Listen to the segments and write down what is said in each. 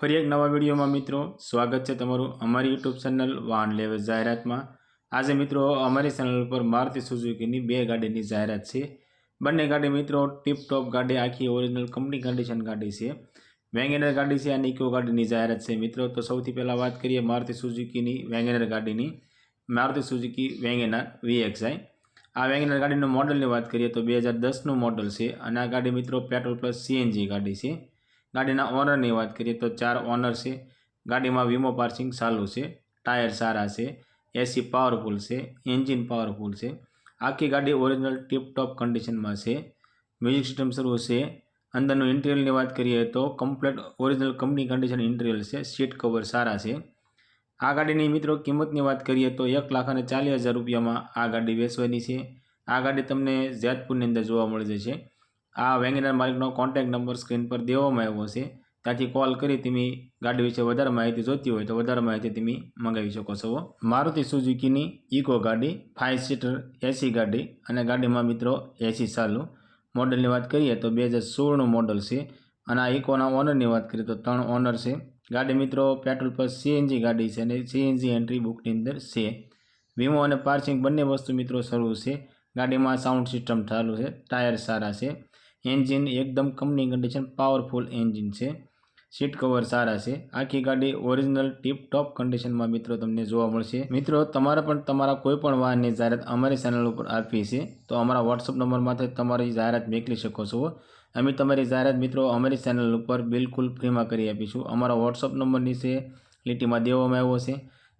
ફરી એક નવા વિડીયોમાં મિત્રો, સ્વાગત છે તમારું અમારી યુટ્યુબ ચેનલ વાહન લેવે જાહેરાતમાં. આજે મિત્રો, અમારી ચેનલ ઉપર મારુતિ સુઝુકીની બે ગાડીની જાહેરાત છે. બંને ગાડી મિત્રો, ટીપટોપ ગાડી, આખી ઓરિજિનલ કંપની કન્ડિશન ગાડી છે. વેંગેનર ગાડી છે અને ઇકો ગાડીની જાહેરાત છે. મિત્રો, તો સૌથી પહેલાં વાત કરીએ મારુતિ સુઝુકીની વેંગેનર ગાડીની. મારુતિ સુઝુકી વેંગેનર વીએક્સઆઈ આ વેંગેનર ગાડીનું મોડલની વાત કરીએ તો બે હજાર દસનું મોડલ છે અને આ ગાડી મિત્રો પેટ્રોલ પ્લસ સીએનજી ગાડી છે. ગાડીના ઓનરની વાત કરીએ તો ચાર ઓનર છે. ગાડીમાં વીમો પાર્સિંગ ચાલુ છે. ટાયર સારા છે. એસી પાવરફુલ છે. એન્જિન પાવરફુલ છે. આખી ગાડી ઓરિજિનલ ટીપટોપ કન્ડિશનમાં છે. મ્યુઝિક સિસ્ટમ શરૂ છે. અંદરનું ઇન્ટિરિયલની વાત કરીએ તો complete original company condition interior છે. સીટ કવર સારા છે. આ ગાડીની મિત્રો કિંમતની વાત કરીએ તો એક લાખ અને ચાલીસ હજાર રૂપિયામાં આ ગાડી વેચવાની છે. આ ગાડી તમને જેતપુરની અંદર જોવા મળી જશે. આ વેગેનર માલિકનો કોન્ટેક્ટ નંબર સ્ક્રીન પર દેવામાં આવ્યો છે. ત્યાંથી કોલ કરી તમે ગાડી વિશે વધારે માહિતી જોતી હોય તો વધારે માહિતી તમે મંગાવી શકો છો. મારુતિ સુઝુકીની ઇકો ગાડી ફાઇવ સીટર એસી ગાડી અને ગાડીમાં મિત્રો એસી ચાલુ. મોડલની વાત કરીએ તો બે હજાર સોળનું મોડલ છે અને આ ઇકોના ઓનરની વાત કરીએ તો ત્રણ ઓનર છે. ગાડી મિત્રો પેટ્રોલ પર સીએનજી ગાડી છે અને સીએનજી એન્ટ્રી બુકની અંદર છે. વીમો અને પાર્સિંગ બંને વસ્તુ મિત્રો શરૂ છે. ગાડીમાં સાઉન્ડ સિસ્ટમ ચાલુ છે. ટાયર સારા છે. એન્જિન એકદમ કંપની કન્ડિશન પાવરફુલ એન્જિન છે. સીટ કવર સારા છે. આખી ગાડી ઓરિજિનલ ટીપ ટોપ કન્ડિશનમાં મિત્રો તમને જોવા મળશે. મિત્રો, તમારે પણ તમારા કોઈ પણ વાહનની જાહેરાત અમારી ચેનલ ઉપર આપવી છે, તો અમારા વોટ્સઅપ નંબરમાંથી તમારી જાહેરાત મોકલી શકો છો. અમે તમારી જાહેરાત મિત્રો અમારી ચેનલ ઉપર બિલકુલ ફ્રીમાં કરી આપીશું. અમારા વોટ્સઅપ નંબર નીચે લીટીમાં દેવામાં આવ્યો છે.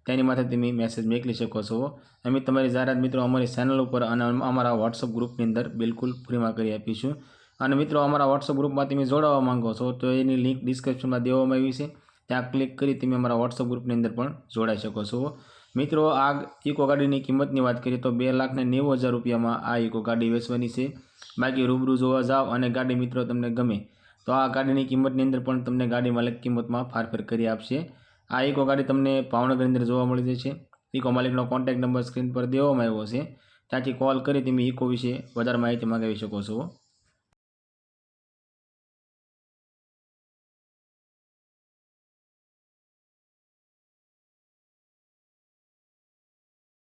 તેની માથે તમે મેસેજ મોકલી શકો છો. અમે તમારી જાહેરાત મિત્રો અમારી ચેનલ ઉપર અને અમારા વોટ્સઅપ ગ્રુપની અંદર બિલકુલ ફ્રીમાં કરી આપીશું. અને મિત્રો, અમારા વોટ્સઅપ ગ્રુપમાં તમે જોડાવા માંગો છો, તો એની લિંક ડિસ્ક્રિપ્શનમાં દેવામાં આવી છે. ત્યાં ક્લિક કરી તમે અમારા વોટ્સઅપ ગ્રુપની અંદર પણ જોડાઈ શકો છો. મિત્રો, આ ઇકો ગાડીની કિંમતની વાત કરીએ તો બે લાખને નેવું હજાર રૂપિયામાં આ ઇકો ગાડી વેચવાની છે. બાકી રૂબરૂ જોવા જાઓ અને ગાડી મિત્રો તમને ગમે, તો આ ગાડીની કિંમતની અંદર પણ તમને ગાડી માલિક કિંમતમાં ફારફેર કરી આપશે. આ ઇકો ગાડી તમને ભાવનગરની અંદર જોવા મળી જશે. ઇકો માલિકનો કોન્ટેક્ટ નંબર સ્ક્રીન પર દેવામાં આવ્યો છે. ત્યાંથી કોલ કરી તમે ઇકો વિશે વધારે માહિતી માંગાવી શકો છો.